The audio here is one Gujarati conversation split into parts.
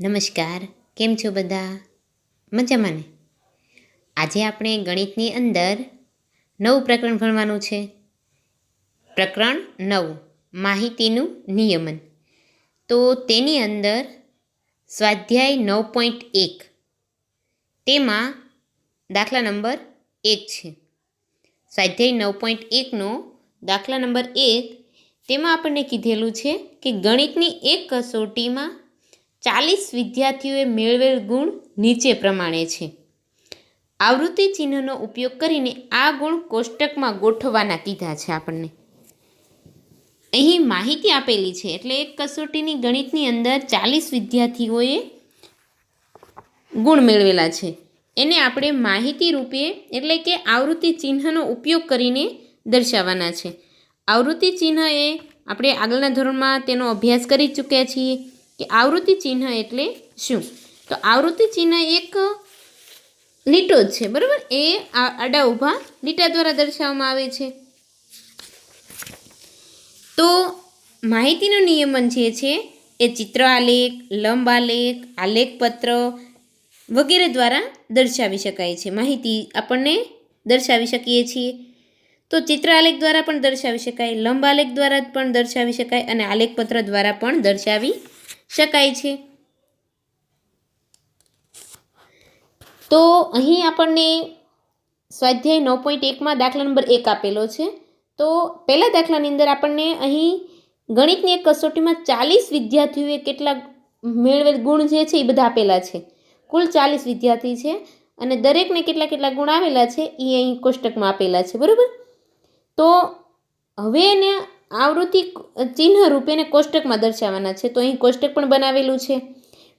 નમસ્કાર, કેમ છો બધા? મજામાં ને આજે આપણે ગણિતની અંદર નવું પ્રકરણ ભણવાનું છે. પ્રકરણ નવ, માહિતીનું નિયમન. તો તેની અંદર સ્વાધ્યાય નવ પોઈન્ટ એક. તેમાં દાખલા નંબર એક છે. સ્વાધ્યાય નવ પોઈન્ટ એકનો દાખલા નંબર એક, તેમાં આપણને કીધેલું છે કે ગણિતની એક કસોટીમાં ચાલીસ વિદ્યાર્થીઓએ મેળવેલ ગુણ નીચે પ્રમાણે છે. આવૃત્તિ ચિહ્નનો ઉપયોગ કરીને આ ગુણ કોષ્ટકમાં ગોઠવવાના કીધા છે આપણને. અહીં માહિતી આપેલી છે એટલે એક કસોટીની ગણિતની અંદર ચાલીસ વિદ્યાર્થીઓએ ગુણ મેળવેલા છે. એને આપણે માહિતી રૂપે એટલે કે આવૃત્તિ ચિહ્નનો ઉપયોગ કરીને દર્શાવવાના છે. આવૃત્તિ ચિહ્ન એ આપણે આગળના ધોરણમાં તેનો અભ્યાસ કરી ચૂક્યા છીએ. કે આવૃત્તિ ચિહ્ન એટલે શું? તો આવૃત્તિ ચિહ્ન એક લીટો જ છે, બરાબર? એ આડા ઊભા લીટા દ્વારા દર્શાવવામાં આવે છે. તો માહિતીનું નિયમન જે છે, એ ચિત્ર આલેખ, લંબ આલેખ, આલેખપત્ર વગેરે દ્વારા દર્શાવી શકાય છે. માહિતી આપણને દર્શાવી શકીએ છીએ. તો ચિત્ર આલેખ દ્વારા પણ દર્શાવી શકાય, લંબ આલેખ દ્વારા પણ દર્શાવી શકાય અને આલેખપત્ર દ્વારા પણ દર્શાવી શકાય છે. તો અહીં આપણને સ્વાધ્યાય નવ પોઈન્ટ એકમાં દાખલા નંબર એક આપેલો છે. તો પહેલા દાખલાની અંદર આપણને અહીં ગણિતની એક કસોટીમાં ચાલીસ વિદ્યાર્થીઓએ કેટલા મેળવેલ ગુણ જે છે એ બધા આપેલા છે. કુલ ચાલીસ વિદ્યાર્થી છે અને દરેકને કેટલા કેટલા ગુણ આવેલા છે એ અહીં કોષ્ટકમાં આપેલા છે. બરાબર? તો હવે એને આવૃત્તિ ચિહ્ન રૂપે એને કોષ્ટકમાં દર્શાવવાના છે. તો અહીં કોષ્ટક પણ બનાવેલું છે.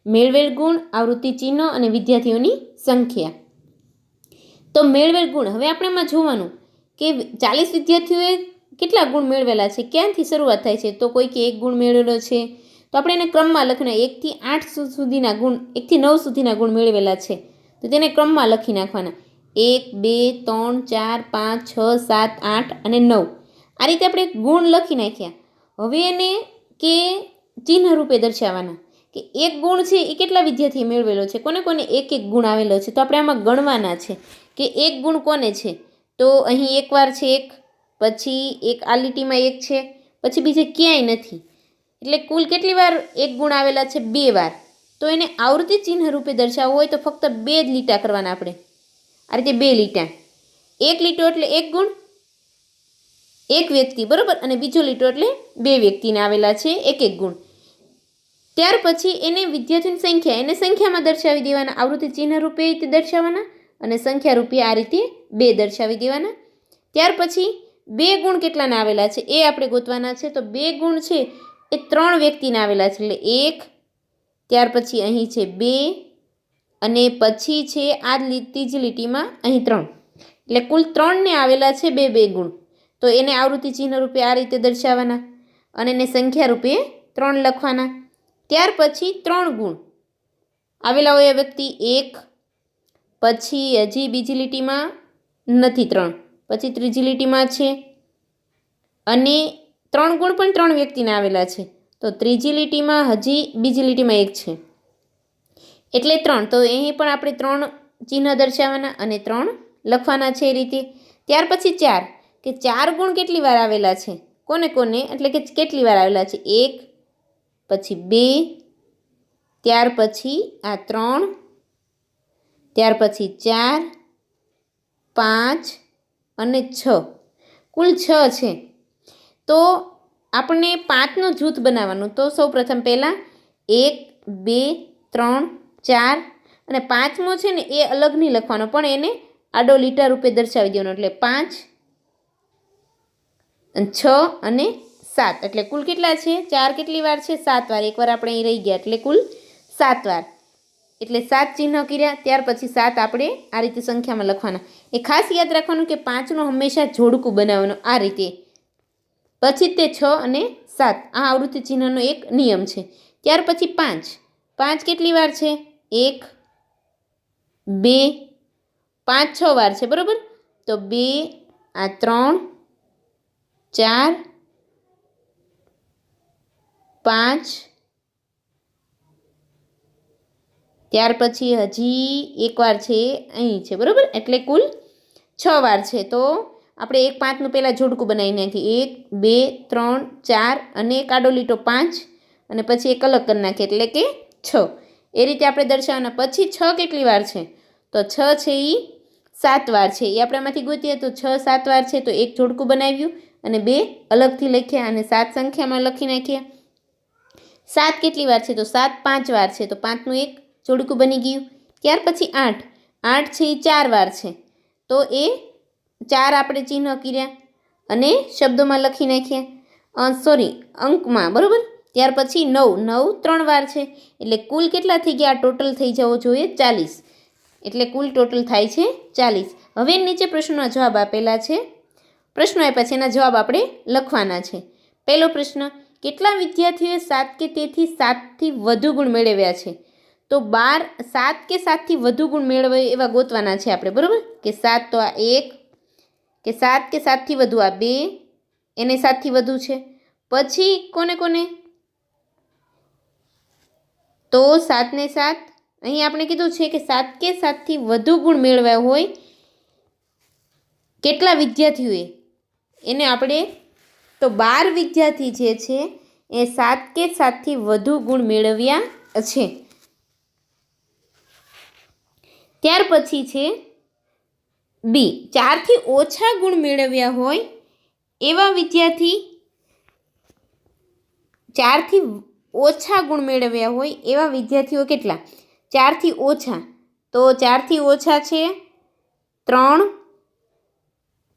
મેળવેલ ગુણ, આવૃત્તિ ચિહ્નો અને વિદ્યાર્થીઓની સંખ્યા. તો મેળવેલ ગુણ, હવે આપણે એમાં જોવાનું કે ચાલીસ વિદ્યાર્થીઓએ કેટલા ગુણ મેળવેલા છે? ક્યાંથી શરૂઆત થાય છે? તો કોઈ કે એક ગુણ મેળવેલો છે. તો આપણે એને ક્રમમાં લખના એકથી આઠ સુધીના ગુણ, એકથી નવ સુધીના ગુણ મેળવેલા છે. તો તેને ક્રમમાં લખી નાખવાના. એક, બે, ત્રણ, ચાર, પાંચ, છ, સાત, આઠ અને નવ. આ રીતે આપણે ગુણ લખી નાખ્યા. હવે એને કે ચિહ્ન રૂપે દર્શાવવાના. કે એક ગુણ છે એ કેટલા વિદ્યાર્થીએ મેળવેલો છે? કોને કોને એક એક ગુણ આવેલો છે? તો આપણે આમાં ગણવાના છે કે એક ગુણ કોને છે? તો અહીં એકવાર છે એક, પછી એક આ લીટીમાં એક છે, પછી બીજે ક્યાંય નથી. એટલે કુલ કેટલી વાર એક ગુણ આવેલા છે? બે વાર. તો એને આવૃત્તિ ચિહ્ન રૂપે દર્શાવવું હોય તો ફક્ત બે જ લીટા કરવાના આપણે. આ રીતે બે લીટા. એક લીટો એટલે એક ગુણ એક વ્યક્તિ, બરાબર? અને બીજો લીટો એટલે બે વ્યક્તિને આવેલા છે એક એક ગુણ. ત્યાર પછી એને વિદ્યાર્થીની સંખ્યા, એને સંખ્યામાં દર્શાવી દેવાના. આવૃત્તિ ચિહ્ન રૂપે રીતે દર્શાવવાના અને સંખ્યા રૂપે આ રીતે બે દર્શાવી દેવાના. ત્યાર પછી બે ગુણ કેટલાના આવેલા છે? એ આપણે ગોતવાના છે. તો બે ગુણ છે એ ત્રણ વ્યક્તિના આવેલા છે. એટલે એક, ત્યાર પછી અહીં છે બે, અને પછી છે આ ત્રીજી લીટીમાં અહીં ત્રણ. એટલે કુલ ત્રણને આવેલા છે બે બે ગુણ. તો એને આવૃત્તિ ચિહ્ન રૂપે આ રીતે દર્શાવવાના અને એને સંખ્યા રૂપે ત્રણ લખવાના. ત્યાર પછી ત્રણ ગુણ. આવેલા હોય વ્યક્તિ એક, પછી હજી બીજી લીટીમાં નથી ત્રણ, પછી ત્રીજી લીટીમાં છે. અને ત્રણ ગુણ પણ ત્રણ વ્યક્તિને આવેલા છે. તો ત્રીજી લીટીમાં હજી બીજી લીટીમાં એક છે. એટલે ત્રણ. તો અહીં પણ આપણે ત્રણ ચિહ્ન દર્શાવવાના અને ત્રણ લખવાના છે એ રીતે. ત્યાર પછી ચાર. કે ચાર ગુણ કેટલી વાર આવેલા છે? કોને કોને? એટલે કે કેટલી વાર આવેલા છે? એક, પછી બે, ત્યાર પછી આ ત્રણ, ત્યાર પછી ચાર, પાંચ અને છ. કુલ છ છે. તો આપણે પાંચનું જૂથ બનાવવાનું. તો સૌ પ્રથમ પહેલાં એક, બે, ત્રણ, ચાર અને પાંચમો છે ને એ અલગ નહીં લખવાનો. પણ એને આડો લીટા રૂપે દર્શાવી દેવાનો. એટલે પાંચ છ અને સાત. એટલે કુલ કેટલા છે? ચાર કેટલી વાર છે? સાત વાર. એકવાર આપણે અહીં રહી ગયા. એટલે કુલ સાત વાર. એટલે સાત ચિહ્ન કર્યા, ત્યાર પછી સાત આપણે આ રીતે સંખ્યામાં લખવાના. એ ખાસ યાદ રાખવાનું કે પાંચનું હંમેશા જોડકું બનાવવાનું આ રીતે. પછી તે છ અને સાત. આ આવૃત્તિ ચિહ્નનો એક નિયમ છે. ત્યાર પછી પાંચ. પાંચ કેટલી વાર છે? એક, બે, પાંચ છ વાર છે. બરાબર? તો બે, આ ત્રણ ચાર, પાંચ, ત્યાર પછી હજી એકવાર છે અહીં છે, બરાબર? એટલે કુલ છ વાર છે. તો આપણે એક પાંચનું પહેલાં જોડકું બનાવી નાખીએ. એક, બે, ત્રણ, ચાર અને એક આડો લીટો પાંચ અને પછી એક અલગ કરી નાખીએ, એટલે કે છ. એ રીતે આપણે દર્શાવવાના. પછી છ કેટલી વાર છે? તો છ છે એ સાત વાર છે. એ આપણામાંથી ગોતીએ તો છ સાત વાર છે, તો એક જોડકું બનાવ્યું. અને બે અલગથી લખ્યા અને સાત સંખ્યામાં લખી નાખ્યા. સાત કેટલી વાર છે? તો સાત પાંચ વાર છે. તો પાંચનું એક જોડકું બની ગયું. ત્યાર પછી આઠ. આઠ છે એ ચાર વાર છે. તો એ ચાર આપણે ચિહ્ન કર્યા અને શબ્દોમાં લખી નાખ્યા. સોરી, અંકમાં, બરાબર? ત્યાર પછી નવ. નવ ત્રણ વાર છે. એટલે કુલ કેટલા થઈ ગયા? ટોટલ થઈ જવો જોઈએ ચાલીસ. એટલે કુલ ટોટલ થાય છે ચાલીસ. હવે નીચે પ્રશ્નોના જવાબ આપેલા છે. પ્રશ્નો આપ્યા છે, એના જવાબ આપણે લખવાના છે. પહેલો પ્રશ્ન, કેટલા વિદ્યાર્થીઓએ સાત કે તેથી સાતથી વધુ ગુણ મેળવ્યા છે? તો બાર, સાત કે સાતથી વધુ ગુણ મેળવે એવા ગોતવાના છે આપણે, બરાબર? કે સાત તો આ એક, કે સાત કે સાતથી વધુ આ બે, એને સાતથી વધુ છે. પછી કોને કોને? તો સાતને સાત, અહીં આપણે કીધું છે કે સાત કે સાતથી વધુ ગુણ મેળવ્યા હોય, કેટલા વિદ્યાર્થીઓએ? એને આપણે તો બાર વિદ્યાર્થી જે છે, એ સાત કે સાતથી વધુ ગુણ મેળવ્યા છે. ત્યાર પછી છે, બી. ચારથી ઓછા ગુણ મેળવ્યા હોય એવા વિદ્યાર્થી ચારથી ઓછા ગુણ મેળવ્યા હોય એવા વિદ્યાર્થીઓ કેટલા? ચારથી ઓછા. તો ચારથી ઓછા છે, ત્રણ.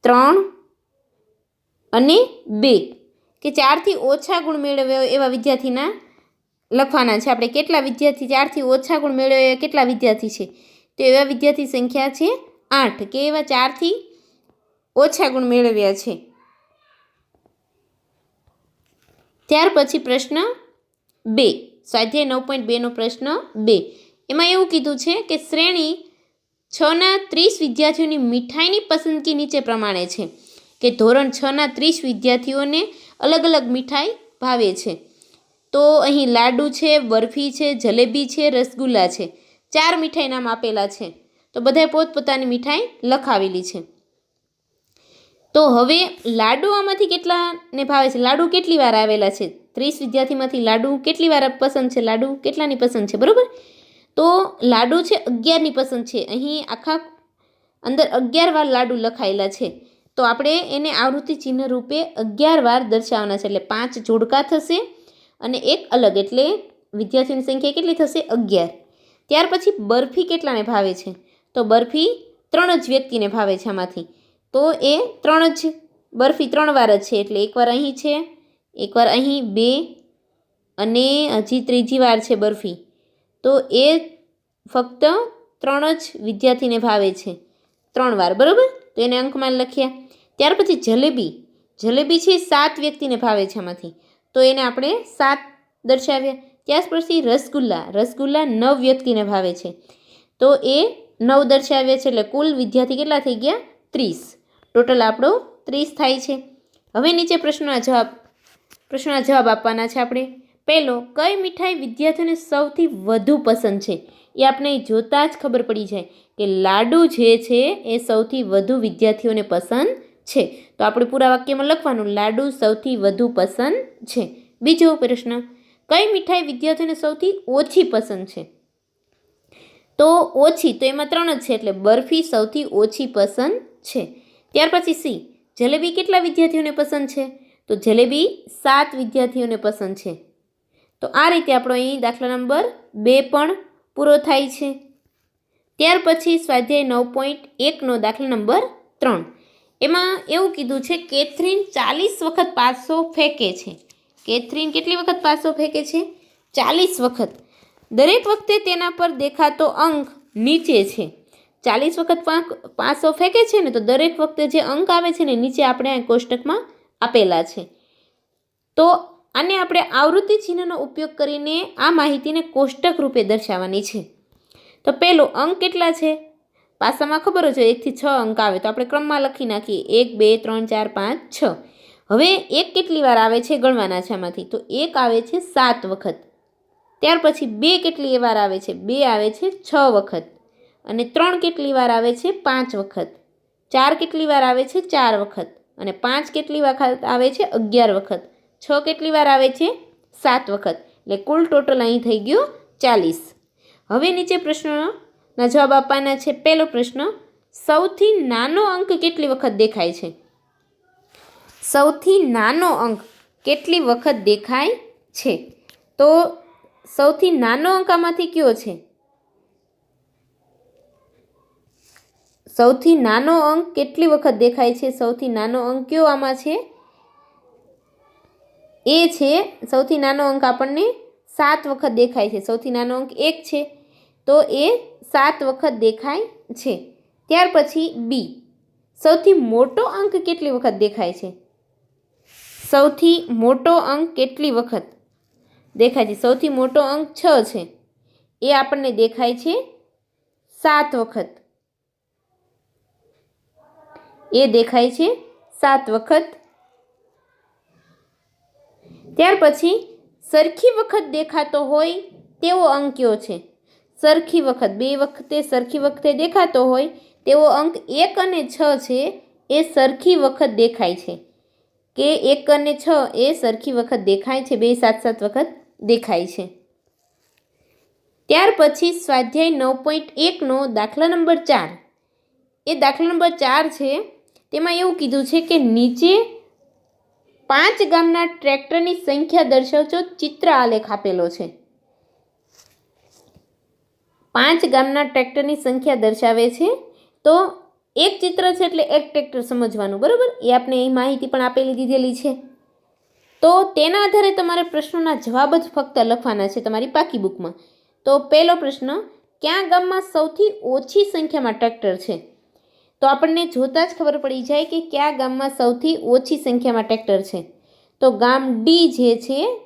ત્રણ અને બે કે ચારથી ઓછા ગુણ મેળવ્યો એવા વિદ્યાર્થીના લખવાના છે. આપણે કેટલા વિદ્યાર્થી, ચારથી ઓછા ગુણ મેળવ્યા કેટલા વિદ્યાર્થી છે? તો એવા વિદ્યાર્થી સંખ્યા છે આઠ, કે એવા ચારથી ઓછા ગુણ મેળવ્યા છે. ત્યાર પછી પ્રશ્ન બે સ્વાધ્યાય નવ પોઈન્ટ બેનો પ્રશ્ન બે એમાં એવું કીધું છે કે શ્રેણી છના ત્રીસ વિદ્યાર્થીઓની મીઠાઈની પસંદગી નીચે પ્રમાણે છે. કે ધોરણ છના ત્રીસ વિદ્યાર્થીઓને અલગ અલગ મીઠાઈ ભાવે છે. તો અહીં લાડુ છે, બરફી છે, જલેબી છે, રસગુલ્લા છે. ચાર મીઠાઈ નામ આપેલા છે. તો બધાએ પોતપોતાની મીઠાઈ લખાવેલી છે. તો હવે લાડુ આમાંથી કેટલાને ભાવે છે? લાડુ કેટલી વાર આવેલા છે? ત્રીસ વિદ્યાર્થીમાંથી લાડુ કેટલી વાર પસંદ છે? લાડુ કેટલાની પસંદ છે? બરાબર? તો લાડુ છે અગિયારની પસંદ છે. અહીં આખા અંદર અગિયાર વાર લાડુ લખાયેલા છે. તો આપણે એને આવૃત્તિ ચિહ્ન રૂપે અગિયાર વાર દર્શાવવાના છે. એટલે પાંચ જોડકા થશે અને એક અલગ. એટલે વિદ્યાર્થીની સંખ્યા કેટલી થશે? અગિયાર. ત્યાર પછી બરફી કેટલાને ભાવે છે? તો બરફી ત્રણ જ વ્યક્તિને ભાવે છે આમાંથી. તો એ ત્રણ જ, બરફી ત્રણ વાર જ છે. એટલે એકવાર અહીં છે એકવાર અહીં બે અને હજી ત્રીજી વાર છે બરફી. તો એ ફક્ત ત્રણ જ વિદ્યાર્થીને ભાવે છે. ત્રણ વાર. બરાબર? તો એને અંકમાં લખ્યા. ત્યાર પછી જલેબી. જલેબી છે સાત વ્યક્તિને ભાવે છે આમાંથી. તો એને આપણે સાત દર્શાવ્યા. ત્યાર પછી રસગુલ્લા. રસગુલ્લા નવ વ્યક્તિને ભાવે છે. તો એ નવ દર્શાવ્યા છે એટલે કુલ વિદ્યાર્થી કેટલા થઈ ગયા? ત્રીસ. ટોટલ આપણો ત્રીસ થાય છે. હવે નીચે પ્રશ્નના જવાબ પ્રશ્નના જવાબ આપવાના છે આપણે. પહેલો, કઈ મીઠાઈ વિદ્યાર્થીઓને સૌથી વધુ પસંદ છે? એ આપણે જોતાં જ ખબર પડી જાય કે લાડુ જે છે એ સૌથી વધુ વિદ્યાર્થીઓને પસંદ છે. તો આપણે પૂરા વાક્યમાં લખવાનું, લાડુ સૌથી વધુ પસંદ છે. બીજો પ્રશ્ન, કઈ મીઠાઈ વિદ્યાર્થીઓને સૌથી ઓછી પસંદ છે? તો ઓછી, તો એમાં ત્રણ જ છે, એટલે બરફી સૌથી ઓછી પસંદ છે. ત્યાર પછી સી, જલેબી કેટલા વિદ્યાર્થીઓને પસંદ છે? તો જલેબી સાત વિદ્યાર્થીઓને પસંદ છે. તો આ રીતે આપણો અહીં દાખલા નંબર બે પણ પૂરો થાય છે. ત્યાર પછી સ્વાધ્યાય નવ પોઈન્ટ એકનો દાખલા નંબર ત્રણ. એમાં એવું કીધું છે, કેથરીન ચાલીસ વખત પાસો ફેંકે છે. કેથરીન કેટલી વખત પાસો ફેંકે છે? ચાલીસ વખત. દરેક વખતે તેના પર દેખાતો અંક નીચે છે. ચાલીસ વખત પાસો ફેંકે છે ને, તો દરેક વખતે જે અંક આવે છે ને, નીચે આપણે આ કોષ્ટકમાં આપેલા છે. તો આને આપણે આવૃત્તિ ચિહ્નનો ઉપયોગ કરીને આ માહિતીને કોષ્ટક રૂપે દર્શાવવાની છે. તો પહેલો અંક કેટલા છે? પાસામાં ખબર જ હોય, એકથી છ અંક આવે. તો આપણે ક્રમમાં લખી નાખીએ. એક, બે, ત્રણ, ચાર, પાંચ, છ. હવે એક કેટલી વાર આવે છે ગણવાના છે આમાંથી? તો એક આવે છે સાત વખત. ત્યાર પછી બે કેટલી વાર આવે છે? બે આવે છે છ વખત. અને ત્રણ કેટલી વાર આવે છે? પાંચ વખત. ચાર કેટલી વાર આવે છે? ચાર વખત. અને પાંચ કેટલી વખત આવે છે? અગિયાર વખત. છ કેટલી વાર આવે છે? સાત વખત. એટલે કુલ ટોટલ અહીં થઈ ગયું ચાલીસ. હવે નીચે પ્રશ્નના જવાબ આપવાના છે. પહેલો પ્રશ્ન, સૌથી નાનો અંક કેટલી વખત દેખાય છે? સૌથી નાનો અંક કેટલી વખત દેખાય છે? તો સૌથી નાનો અંક આમાંથી કયો છે? સૌથી નાનો અંક કેટલી વખત દેખાય છે? સૌથી નાનો અંક કયો આમાં છે? એ છે, સૌથી નાનો અંક આપણને સાત વખત દેખાય છે. સૌથી નાનો અંક એક છે. તો એ સાત વખત દેખાય છે. ત્યાર પછી બી સૌથી મોટો અંક કેટલી વખત દેખાય છે? સૌથી મોટો અંક કેટલી વખત? દેખાય છે. સૌથી મોટો અંક છ છે. એ આપણને દેખાય છે સાત વખત. એ દેખાય છે સાત વખત. ત્યાર પછી સરખી વખત દેખાતો હોય તેવો અંક કયો છે? સરખી વખત, બે વખતે સરખી વખતે દેખાતો હોય, તેવો અંક એક અને છ છે એ સરખી વખત દેખાય છે. કે એક અને છ એ સરખી વખત દેખાય છે, બે સાત સાત વખત દેખાય છે. ત્યાર પછી સ્વાધ્યાય નવ પોઈન્ટ એકનો દાખલા નંબર ચાર. એ દાખલા નંબર ચાર છે, તેમાં એવું કીધું છે કે નીચે પાંચ ગામના ટ્રેક્ટરની સંખ્યા દર્શાવજો, ચિત્ર આલેખ આપેલો છે. પાંચ ગામના ટ્રેક્ટરની સંખ્યા દર્શાવે છે. તો એક ચિત્ર છે એટલે એક ટ્રેક્ટર સમજવાનું, બરાબર? એ આપણે એ માહિતી પણ આપેલી દીધેલી છે. તો તેના આધારે તમારે પ્રશ્નોના જવાબ જ ફક્ત લખવાના છે તમારી પાકી બુકમાં. તો પહેલો પ્રશ્ન, ક્યાં ગામમાં સૌથી ઓછી સંખ્યામાં ટ્રેક્ટર છે? તો આપણને જોતાં જ ખબર પડી જાય કે કયા ગામમાં સૌથી ઓછી સંખ્યામાં ટ્રેક્ટર છે. તો ગામ ડી જે છે,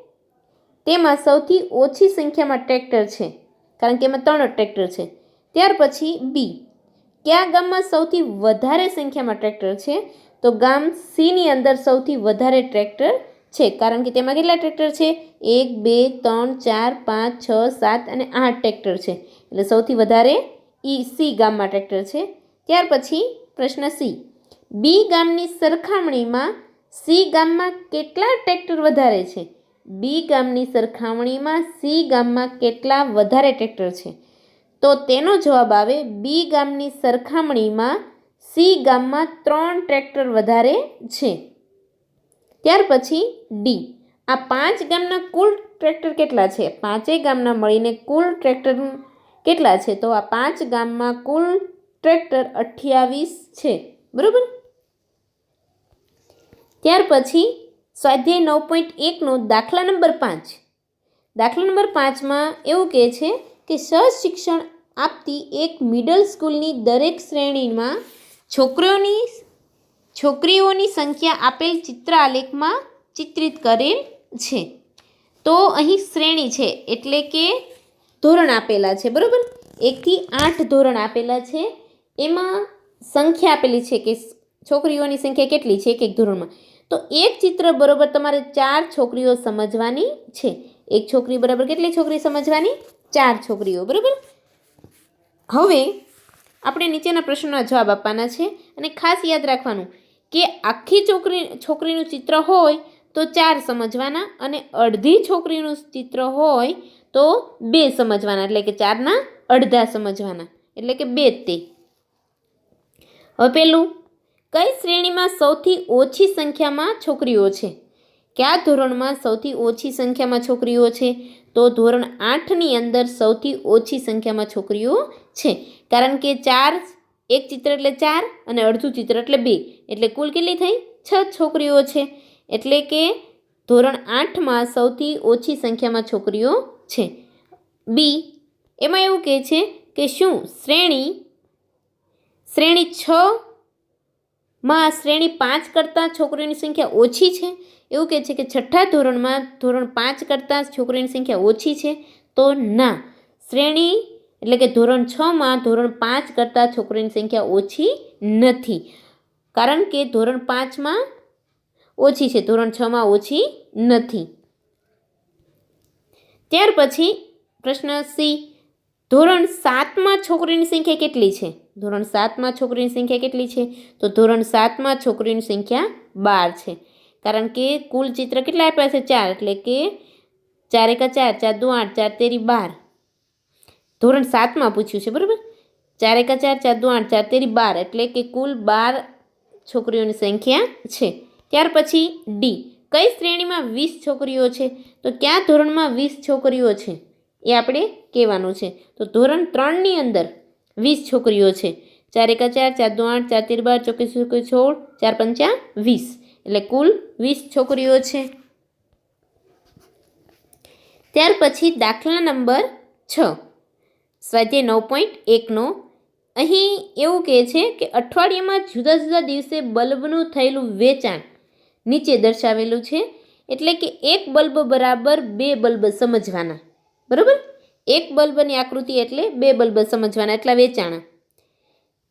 તેમાં સૌથી ઓછી સંખ્યામાં ટ્રેક્ટર છે. કારણ કે એમાં ત્રણ ટ્રેક્ટર છે. ત્યાર પછી બી કયા ગામમાં સૌથી વધારે સંખ્યામાં ટ્રેક્ટર છે? તો ગામ સીની અંદર સૌથી વધારે ટ્રેક્ટર છે. કારણ કે તેમાં કેટલા ટ્રેક્ટર છે? એક, બે, ત્રણ, ચાર, પાંચ, છ, સાત અને આઠ ટ્રેક્ટર છે. એટલે સૌથી વધારે ઈ સી ગામમાં ટ્રેક્ટર છે. ત્યાર પછી પ્રશ્ન સી બી ગામની સરખામણીમાં સી ગામમાં કેટલા ટ્રેક્ટર વધારે છે? બી ગામની સરખામણીમાં સી ગામમાં કેટલા વધારે ટ્રેક્ટર છે? તો તેનો જવાબ આવે, બી ગામની સરખામણીમાં સી ગામમાં ત્રણ ટ્રેક્ટર વધારે છે. ત્યાર પછી ડી. આ પાંચ ગામના કુલ ટ્રેક્ટર કેટલા છે? પાંચેય ગામના મળીને કુલ ટ્રેક્ટર કેટલા છે? તો આ પાંચ ગામમાં કુલ ટ્રેક્ટર અઠ્યાવીસ છે. બરાબર? ત્યાર પછી સ્વાધ્યાય નવ પોઈન્ટ એકનો દાખલા નંબર પાંચ. દાખલા નંબર પાંચમાં એવું કહે છે કે સહશિક્ષણ આપતી એક મિડલ સ્કૂલની દરેક શ્રેણીમાં છોકરીઓની છોકરીઓની સંખ્યા આપેલ ચિત્ર આલેખમાં ચિત્રિત કરેલ છે. તો અહીં શ્રેણી છે એટલે કે ધોરણ આપેલા છે, બરાબર? એકથી આઠ ધોરણ આપેલા છે. એમાં સંખ્યા આપેલી છે કે છોકરીઓની સંખ્યા કેટલી છે એક એક ધોરણમાં? તો એક ચિત્ર બરાબર તમારે ચાર છોકરીઓ સમજવાની છે. એક છોકરી બરાબર કેટલી છોકરી સમજવાની? ચાર છોકરીઓ, બરાબર? હવે આપણે નીચેના પ્રશ્નોના જવાબ આપવાના છે અને ખાસ યાદ રાખવાનું કે આખી છોકરી, છોકરીનું ચિત્ર હોય તો ચાર સમજવાના અને અડધી છોકરીનું ચિત્ર હોય તો બે સમજવાના, એટલે કે ચારના અડધા સમજવાના, એટલે કે બે તે. હવે પેલું કઈ શ્રેણીમાં સૌથી ઓછી સંખ્યામાં છોકરીઓ છે? કયા ધોરણમાં સૌથી ઓછી સંખ્યામાં છોકરીઓ છે? તો ધોરણ આઠની અંદર સૌથી ઓછી સંખ્યામાં છોકરીઓ છે. કારણ કે ચાર, એક ચિત્ર એટલે ચાર અને અડધું ચિત્ર એટલે બે. એટલે કુલ કેટલી થઈ? છ છોકરીઓ છે. એટલે કે ધોરણ આઠમાં સૌથી ઓછી સંખ્યામાં છોકરીઓ છે. બી, એમાં એવું કહે છે કે શું? શ્રેણી શ્રેણી છ માં શ્રેણી પાંચ કરતાં છોકરીઓની સંખ્યા ઓછી છે? એવું કહે છે કે છઠ્ઠા ધોરણમાં ધોરણ પાંચ કરતાં છોકરીઓની સંખ્યા ઓછી છે, તો ના. શ્રેણી એટલે કે ધોરણ છમાં ધોરણ પાંચ કરતાં છોકરીઓની સંખ્યા ઓછી નથી. કારણ કે ધોરણ પાંચમાં ઓછી છે, ધોરણ છમાં ઓછી નથી. ત્યાર પછી પ્રશ્ન સી. ધોરણ સાતમાં છોકરીની સંખ્યા કેટલી છે? ધોરણ સાતમાં છોકરીની સંખ્યા કેટલી છે? તો ધોરણ સાતમાં છોકરીની સંખ્યા બાર છે. કારણ કે કુલ ચિત્ર કેટલા આપ્યા છે? ચાર. એટલે કે ચાર એકા ચાર ચાર દુ આઠ, ચાર તેરી બાર. ધોરણ સાતમાં પૂછ્યું છે, બરાબર? ચાર એકા ચાર ચાર દુ આઠ, ચાર તેરી બાર. એટલે કે કુલ બાર છોકરીઓની સંખ્યા છે. ત્યાર પછી ડી. કઈ શ્રેણીમાં વીસ છોકરીઓ છે? તો કયા ધોરણમાં વીસ છોકરીઓ છે? એ આપણે કહેવાનું છે. તો ધોરણ ત્રણની અંદર વીસ છોકરીઓ છે. ચાર એકા ચાર ચાર દો આઠ, ચાર તેર બાર ચોકી ચોકી સોળ, ચાર પંચા વીસ. એટલે કુલ વીસ છોકરીઓ છે. ત્યાર પછી દાખલા નંબર છ. સ્વાધ્યાય નવ પોઈન્ટ એકનો. અહીં એવું કહે છે કે અઠવાડિયામાં જુદા જુદા દિવસે બલ્બનું થયેલું વેચાણ નીચે દર્શાવેલું છે. એટલે કે એક બલ્બ બરાબર બે બલ્બ સમજવાના. બરાબર? એક બલ્બની આકૃતિ એટલે બે બલ્બ સમજવાના, એટલા વેચાણા.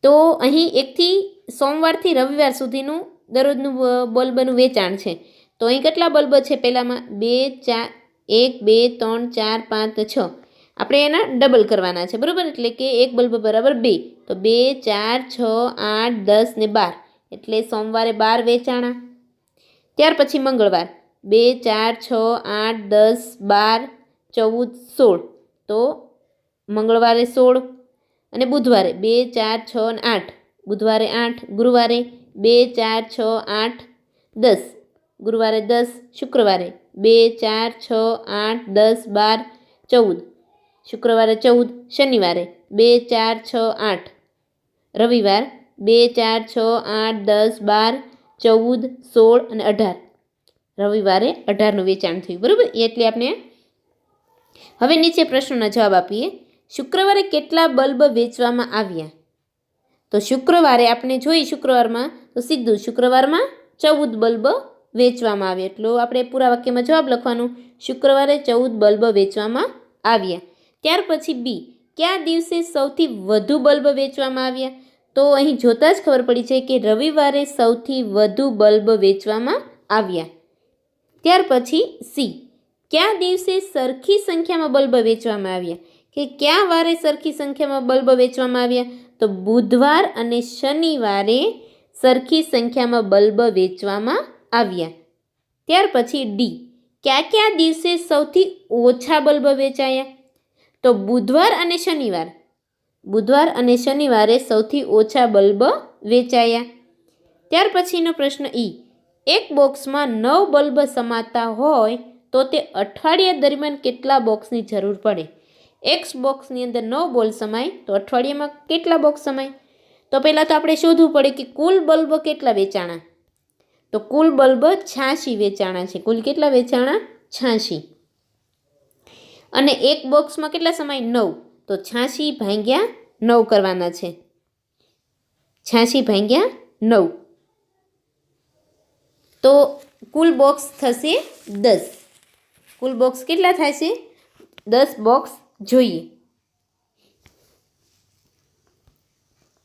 તો અહીં એકથી સોમવારથી રવિવાર સુધીનું દરરોજનું બલ્બનું વેચાણ છે. તો અહીં કેટલા બલ્બ છે પહેલામાં? બે, ચાર, એક, બે, ત્રણ, ચાર, પાંચ, છ. આપણે એના ડબલ કરવાના છે, બરાબર? એટલે કે એક બલ્બ બરાબર બે. તો બે, ચાર, છ, આઠ, દસ ને બાર. એટલે સોમવારે બાર વેચાણા. ત્યાર પછી મંગળવાર. બે, ચાર, છ, આઠ, દસ, બાર ચૌદ, સોળ. તો મંગળવારે સોળ અને બુધવારે બે, ચાર, છ અને આઠ. બુધવારે આઠ, ગુરુવારે બે, ચાર, છ, આઠ, દસ. ગુરુવારે દસ, શુક્રવારે બે, ચાર, છ, આઠ, દસ, બાર, ચૌદ. શુક્રવારે ચૌદ, શનિવારે બે, ચાર, છ, આઠ. રવિવાર બે, ચાર, છ, આઠ, દસ, બાર, ચૌદ, સોળ અને અઢાર. રવિવારે અઢારનું વેચાણ થયું. બરાબર? એટલે આપણે હવે નીચે પ્રશ્નોના જવાબ આપીએ. શુક્રવારે કેટલા બલ્બ વેચવામાં આવ્યા? તો શુક્રવારે આપણે જોઈ શુક્રવારમાં, તો સીધું શુક્રવારમાં ચૌદ બલ્બ વેચવામાં આવ્યા. એટલો આપણે પૂરા વાક્યમાં જવાબ લખવાનું. શુક્રવારે ચૌદ બલ્બ વેચવામાં આવ્યા. ત્યાર પછી બી, કયા દિવસે સૌથી વધુ બલ્બ વેચવામાં આવ્યા? તો અહીં જોતાં જ ખબર પડી છે કે રવિવારે સૌથી વધુ બલ્બ વેચવામાં આવ્યા. ત્યાર પછી સી કયા દિવસે સરખી સંખ્યામાં બલ્બ વેચવામાં આવ્યા? કે કયા વારે સરખી સંખ્યામાં બલ્બ વેચવામાં આવ્યા? તો બુધવાર અને શનિવારે સરખી સંખ્યામાં બલ્બ વેચવામાં આવ્યા. ત્યાર પછી ડી. કયા કયા દિવસે સૌથી ઓછા બલ્બ વેચાયા? તો બુધવાર અને શનિવાર. બુધવાર અને શનિવારે સૌથી ઓછા બલ્બ વેચાયા. ત્યાર પછીનો પ્રશ્ન ઈ. એક બોક્સમાં નવ બલ્બ સમાતા હોય તો તે અઠવાડિયા દરમિયાન કેટલા બોક્સની જરૂર પડે? એક્સ બોક્સની અંદર નવ બોલ સમાય, તો અઠવાડિયામાં કેટલા બોક્સ સમાય? તો પહેલાં તો આપણે શોધવું પડે કે કુલ બલ્બ કેટલા વેચાણા? તો કુલ બલ્બ છ્યાસી વેચાણા છે. કુલ કેટલા વેચાણા? છ્યાસી અને એક બોક્સમાં કેટલા સમય? નવ. તો છ્યાસી ભાંગ્યા નવ કરવાના છે. છ્યાસી ભાંગ્યા નવ. તો કુલ બોક્સ થશે દસ. કુલ બોક્સ કેટલા થાય છે? દસ બોક્સ જોઈએ.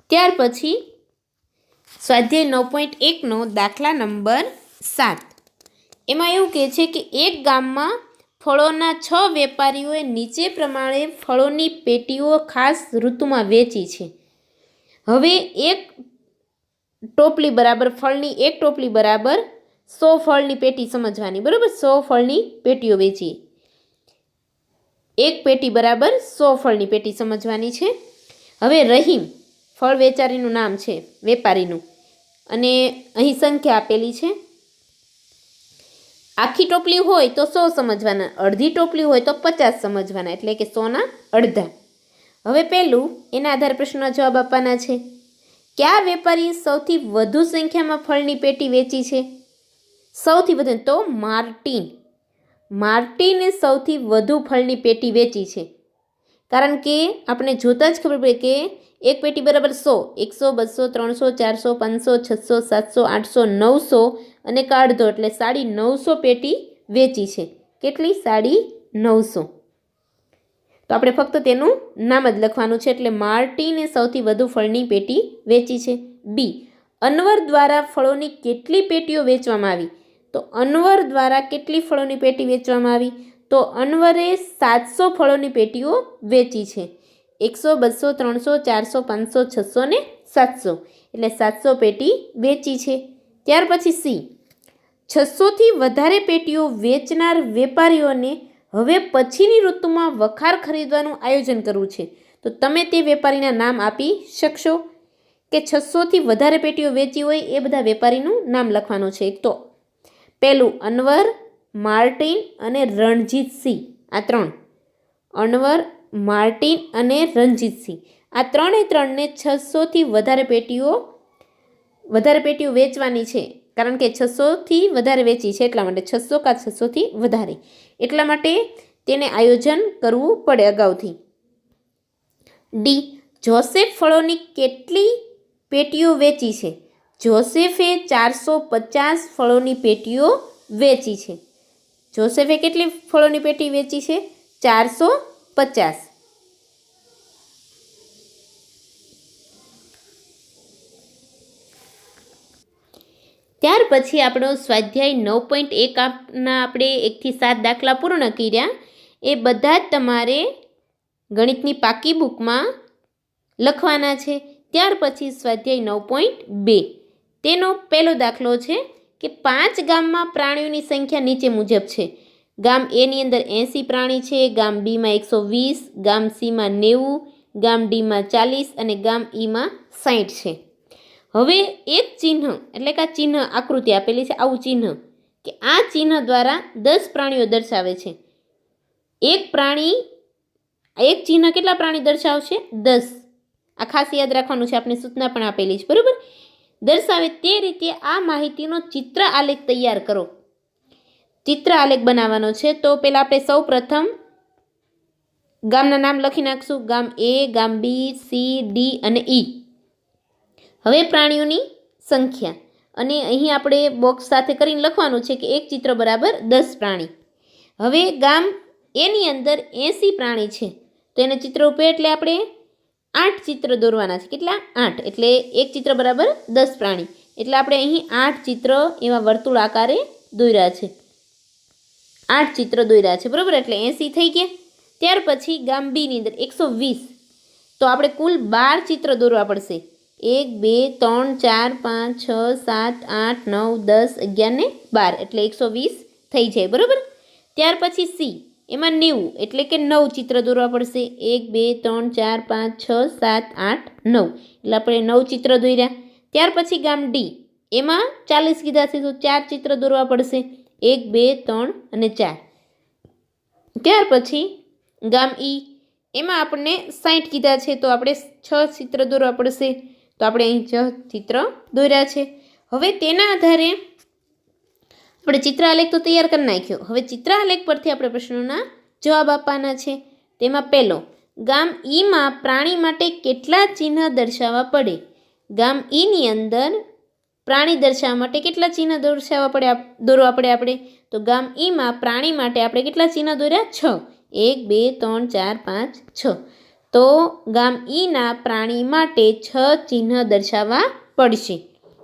ત્યાર પછી સ્વાધ્યાય નવ પોઈન્ટ એકનો દાખલા નંબર સાત. એમાં એવું કહે છે કે એક ગામમાં ફળોના છ વેપારીઓએ નીચે પ્રમાણે ફળોની પેટીઓ ખાસ ઋતુમાં વેચી છે. હવે એક ટોપલી બરાબર, ફળની એક ટોપલી બરાબર સો ફળની પેટી સમજવાની, બરાબર? સો ફળની પેટીઓ વેચી. એક પેટી બરાબર સો ફળની પેટી સમજવાની છે. હવે રહીમ, ફળ વેચારીનું નામ છે, વેપારીનું. અને અહીં સંખ્યા આપેલી છે. આખી ટોપલી હોય તો સો સમજવાના, અડધી ટોપલી હોય તો પચાસ સમજવાના, એટલે કે સોના અડધા. હવે પહેલું એના આધાર પ્રશ્નનો જવાબ આપવાના છે. કયા વેપારીએ સૌથી વધુ સંખ્યામાં ફળની પેટી વેચી છે? સૌથી વધુ તો માર્ટિન. માર્ટિને સૌથી વધુ ફળની પેટી વેચી છે. કારણ કે આપણે જોતાં જ ખબર પડે કે એક પેટી બરાબર સો, એકસો, બસો, ત્રણસો, ચારસો, પાંચસો, છસો, સાતસો, આઠસો, નવસો અને કાઢધો એટલે સાડી નવસો પેટી વેચી છે. કેટલી? સાડી નવસો. તો આપણે ફક્ત તેનું નામ જ લખવાનું છે, એટલે માર્ટીને સૌથી વધુ ફળની પેટી વેચી છે. બી. અનવર દ્વારા ફળોની કેટલી પેટીઓ વેચવામાં આવી? તો અનવર દ્વારા કેટલી ફળોની પેટી વેચવામાં આવી? તો અનવરે સાતસો ફળોની પેટીઓ વેચી છે. એકસો, બસો, ત્રણસો, ચારસો, પાંચસો, છસો ને સાતસો. એટલે સાતસો પેટી વેચી છે. ત્યાર પછી સી. છસોથી વધારે પેટીઓ વેચનાર વેપારીઓને હવે પછીની ઋતુમાં વખાર ખરીદવાનું આયોજન કરવું છે. તો તમે તે વેપારીના નામ આપી શકશો? કે છસોથી વધારે પેટીઓ વેચી હોય એ બધા વેપારીનું નામ લખવાનું છે. એક તો પહેલું અનવર, માર્ટિન અને રણજીતસિંહ આ ત્રણ. અનવર, માર્ટિન અને રણજીતસિંહ આ ત્રણે ત્રણને છસોથી વધારે પેટીઓ વધારે પેટીઓ વેચવાની છે. કારણ કે છસોથી વધારે વેચી છે એટલા માટે છસો કાં છસોથી વધારે. એટલા માટે તેને આયોજન કરવું પડે અગાઉથી. ડી. જોસેફ ફળોની કેટલી પેટીઓ વેચી છે? જોસેફે ચારસો પચાસ ફળોની પેટીઓ વેચી છે. જોસેફે કેટલી ફળોની પેટી વેચી છે? ચારસો પચાસ. ત્યાર પછી આપણો સ્વાધ્યાય નવ પોઈન્ટ એક આપના આપણે એકથી સાત દાખલા પૂર્ણ કર્યા. એ બધા જ તમારે ગણિતની પાકી બુકમાં લખવાના છે. ત્યાર પછી સ્વાધ્યાય નવ પોઈન્ટ બે. તેનો પહેલો દાખલો છે કે પાંચ ગામમાં પ્રાણીઓની સંખ્યા નીચે મુજબ છે. ગામ એની અંદર એંસી પ્રાણી છે, ગામ બીમાં એકસો વીસ, ગામ સીમાં નેવું, ગામ ડીમાં ચાલીસ અને ગામ ઈમાં સાઠ છે. હવે એક ચિહ્ન, એટલે કે આ ચિહ્ન આકૃતિ આપેલી છે, આવું ચિહ્ન, કે આ ચિહ્ન દ્વારા દસ પ્રાણીઓ દર્શાવે છે. એક પ્રાણી, એક ચિહ્ન કેટલા પ્રાણી દર્શાવશે? દસ. આ ખાસ યાદ રાખવાનું છે, આપણે સૂચના પણ આપેલી છે, બરાબર? દર્શાવે તે રીતે આ માહિતીનો ચિત્ર આલેખ તૈયાર કરો. ચિત્ર આલેખ બનાવવાનો છે તો પહેલાં આપણે સૌ પ્રથમ ગામના નામ લખી નાખશું. ગામ એ, ગામ બી, સી, ડી અને ઈ. હવે પ્રાણીઓની સંખ્યા. અને અહીં આપણે બોક્સ સાથે કરીને લખવાનું છે કે એક ચિત્ર બરાબર દસ પ્રાણી. હવે ગામ એની અંદર એંસી પ્રાણી છે. તો એને ચિત્ર ઉપર એટલે આપણે આઠ ચિત્ર દોરવાના છે. કેટલા? આઠ. એટલે એક ચિત્ર બરાબર દસ પ્રાણી. એટલે આપણે અહીં આઠ ચિત્ર એવા વર્તુળ આકારે દોર્યા છે. આઠ ચિત્ર દોર્યા છે. બરાબર? એટલે એંસી થઈ ગયા. ત્યાર પછી ગામ અંદર એકસો વીસ. તો આપણે કુલ બાર ચિત્ર દોરવા પડશે. એક, બે, ત્રણ, ચાર, પાંચ, છ, સાત, આઠ, નવ, દસ, અગિયાર ને બાર. એટલે એકસો વીસ થઈ જાય. બરાબર? ત્યાર પછી સી. એમાં નેવું એટલે કે નવ ચિત્ર દોરવા પડશે. એક, બે, ત્રણ, ચાર, પાંચ, છ, સાત, આઠ, નવ. એટલે આપણે નવ ચિત્ર દોર્યા. ત્યાર પછી ગામ ડી. એમાં ચાલીસ કીધા છે, તો ચાર ચિત્ર દોરવા પડશે. એક, બે, ત્રણ અને ચાર. ત્યાર પછી ગામ ઈ. એમાં આપણને સાઠ કીધા છે, તો આપણે છ ચિત્ર દોરવા પડશે. તો આપણે અહીં છ ચિત્ર દોર્યા છે. હવે તેના આધારે આપણે ચિત્ર આલેખ તો તૈયાર કરી નાખ્યો. હવે ચિત્ર આલેખ પરથી આપણે પ્રશ્નોના જવાબ આપવાના છે. તેમાં પહેલો, ગામ ઈમાં પ્રાણી માટે કેટલા ચિહ્ન દર્શાવવા પડે? ગામ ઈની અંદર પ્રાણી દર્શાવવા માટે કેટલા ચિહ્ન દર્શાવવા પડે દોરવા પડે આપણે? તો ગામ ઈમાં પ્રાણી માટે આપણે કેટલા ચિહ્ન દોર્યા? છ. એક, બે, ત્રણ, ચાર, પાંચ, છ. તો ગામ ઈના પ્રાણી માટે છ ચિહ્ન દર્શાવવા પડશે.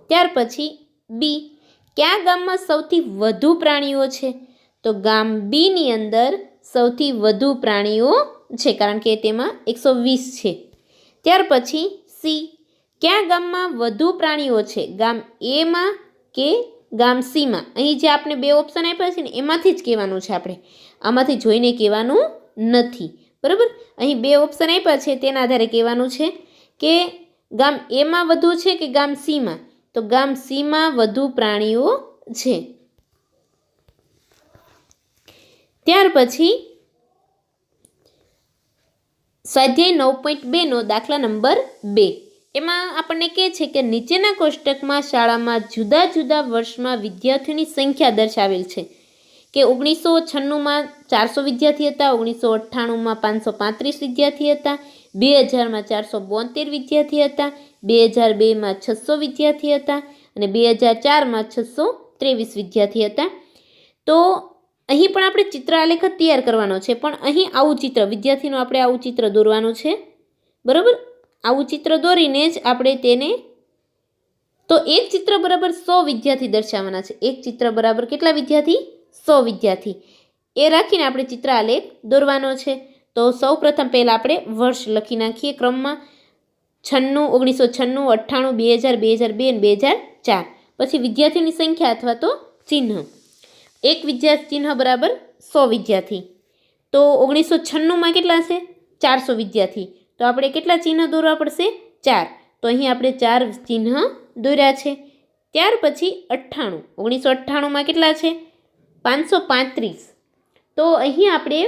ત્યાર પછી બી કયા ગામમાં સૌથી વધુ પ્રાણીઓ છે? તો ગામ બીની અંદર સૌથી વધુ પ્રાણીઓ છે, કારણ કે તેમાં એકસો વીસ છે. ત્યાર પછી સી, કયા ગામમાં વધુ પ્રાણીઓ છે? ગામ એમાં કે ગામ સીમાં અહીં જે આપણે બે ઓપ્શન આપ્યા છે ને, એમાંથી જ કહેવાનું છે આપણે. આમાંથી જોઈને કહેવાનું નથી. બરાબર? અહીં બે ઓપ્શન આપ્યા છે, તેના આધારે કહેવાનું છે કે ગામ એમાં વધુ છે કે ગામ સીમાં તો ગામ સીમાં વધુ પ્રાણીઓ છે. ત્યાર પછી સ્વાધ્યાય નવ પોઈન્ટ બેનો દાખલા નંબર બે. એમાં આપણને કહે છે કે નીચેના કોષ્ટકમાં શાળામાં જુદા જુદા વર્ષમાં વિદ્યાર્થીઓની સંખ્યા દર્શાવેલ છે કે ઓગણીસો છન્નુંમાં ચારસો વિદ્યાર્થી હતા, ઓગણીસો અઠ્ઠાણુંમાં પાંચસો પાંત્રીસ વિદ્યાર્થી હતા બે હજારમાં ચારસો બોતેર વિદ્યાર્થી હતા બે હજાર બેમાં છસો વિદ્યાર્થી હતા અને બે હજાર ચારમાં છસો ત્રેવીસ વિદ્યાર્થી હતા. તો અહીં પણ આપણે ચિત્ર આલેખ તૈયાર કરવાનો છે, પણ અહીં આવું ચિત્ર, વિદ્યાર્થીનું આપણે આવું ચિત્ર દોરવાનું છે. બરાબર? આવું ચિત્ર દોરીને જ આપણે તેને, તો એક ચિત્ર બરાબર સો વિદ્યાર્થી દર્શાવવાના છે. એક ચિત્ર બરાબર કેટલા વિદ્યાર્થી? સો વિદ્યાર્થી. એ રાખીને આપણે ચિત્ર આલેખ દોરવાનો છે. તો સૌ પ્રથમ પહેલાં આપણે વર્ષ લખી નાખીએ ક્રમમાં. છન્નું, ઓગણીસો છન્નું, અઠ્ઠાણું, બે હજાર બે હજાર બે અને બે હજાર ચાર. પછી વિદ્યાર્થીની સંખ્યા અથવા તો ચિહ્ન. એક વિદ્યાર્થી ચિહ્ન બરાબર સો વિદ્યાર્થી. તો ઓગણીસો છન્નુંમાં કેટલા છે ચારસો વિદ્યાર્થી. તો આપણે કેટલા ચિહ્ન દોરવા પડશે? ચાર. તો અહીં આપણે ચાર ચિહ્ન દોર્યા છે. ત્યાર પછી અઠ્ઠાણું. ઓગણીસો અઠ્ઠાણુંમાં કેટલા છે? પાંચસો પાંત્રીસ. તો અહીં આપણે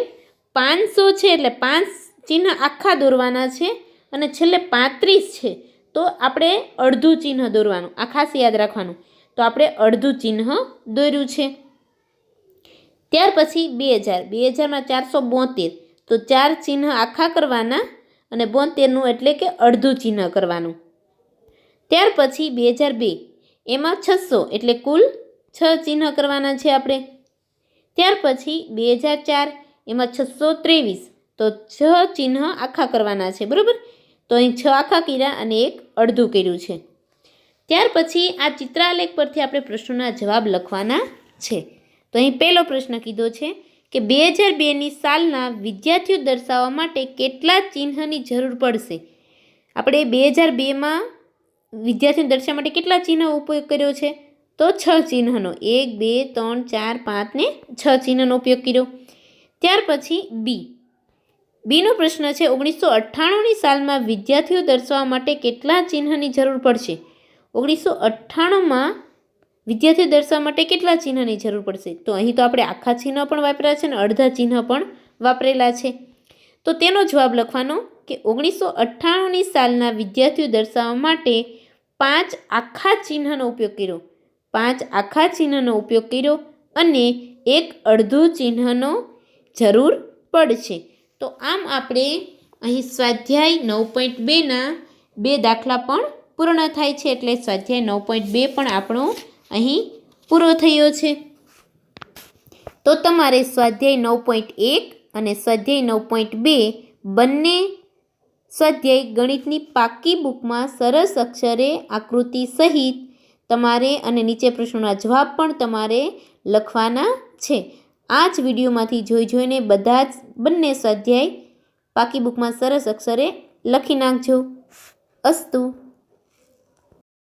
પાંચસો છે એટલે પાંચ ચિહ્ન આખા દોરવાના છે અને છેલ્લે પાંત્રીસ છે. તો આપણે અડધું ચિહ્ન દોરવાનું. આ ખાસ યાદ રાખવાનું. તો આપણે અડધું ચિહ્ન દોર્યું છે. ત્યાર પછી બે હજાર. બે હજારમાં ચારસો બોતેર. તો ચાર ચિહ્ન આખા કરવાના અને બોતેરનું એટલે કે અડધું ચિહ્ન કરવાનું. ત્યાર પછી બે હજાર બે. એમાં છસો એટલે કુલ છ ચિહ્ન કરવાના છે આપણે. ત્યાર પછી બે હજાર ચાર. એમાં છસો ત્રેવીસ. તો છ ચિહ્ન આખા કરવાના છે, બરાબર? તો અહીં છ આખા કર્યા અને એક અડધું કર્યું છે. ત્યાર પછી આ ચિત્રાલેખ પરથી આપણે પ્રશ્નોના જવાબ લખવાના છે. તો અહીં પહેલો પ્રશ્ન કીધો છે કે બે હજાર બેની સાલના વિદ્યાર્થીઓ દર્શાવવા માટે કેટલા ચિહ્નની જરૂર પડશે? આપણે બે હજાર બેમાં વિદ્યાર્થીઓ દર્શાવવા માટે કેટલા ચિહ્નો ઉપયોગ કર્યો છે? તો છ ચિહ્નનો. એક, બે, ત્રણ, ચાર, પાંચ ને છ ચિહ્નનો ઉપયોગ કર્યો. ત્યાર પછી બી બીનો પ્રશ્ન છે, ઓગણીસો અઠ્ઠાણુંની સાલમાં વિદ્યાર્થીઓ દર્શાવવા માટે કેટલા ચિહ્નની જરૂર પડશે? ઓગણીસો અઠ્ઠાણુંમાં વિદ્યાર્થીઓ દર્શાવવા માટે કેટલા ચિહ્નની જરૂર પડશે? તો અહીં તો આપણે આખા ચિહ્ન પણ વાપર્યા છે અને અડધા ચિહ્ન પણ વાપરેલા છે. તો તેનો જવાબ લખવાનો કે ઓગણીસો અઠ્ઠાણુંની સાલના વિદ્યાર્થીઓ દર્શાવવા માટે પાંચ આખા ચિહ્નનો ઉપયોગ કર્યો. પાંચ આખા ચિહ્નનો ઉપયોગ કર્યો અને એક અડધું ચિહ્નનો જરૂર પડશે. તો આમ આપણે અહીં સ્વાધ્યાય નવ પોઈન્ટ બેના બે દાખલા પણ પૂર્ણ થાય છે, એટલે સ્વાધ્યાય નવ પોઈન્ટ બે પણ આપણો અહીં પૂરો થયો છે. તો તમારે સ્વાધ્યાય નવ પોઈન્ટ એક અને સ્વાધ્યાય નવ પોઈન્ટ બે બંને સ્વાધ્યાય ગણિતની પાકી બુકમાં સરસ અક્ષરે આકૃતિ સહિત તમારે અને નીચે પ્રશ્નોના જવાબ પણ તમારે લખવાના છે. આ જ વિડીયોમાંથી જોઈ જોઈને બધા જ બંને સ્વાધ્યાય પાકી બુકમાં સરસ અક્ષરે લખી નાખજો. અસ્તુ.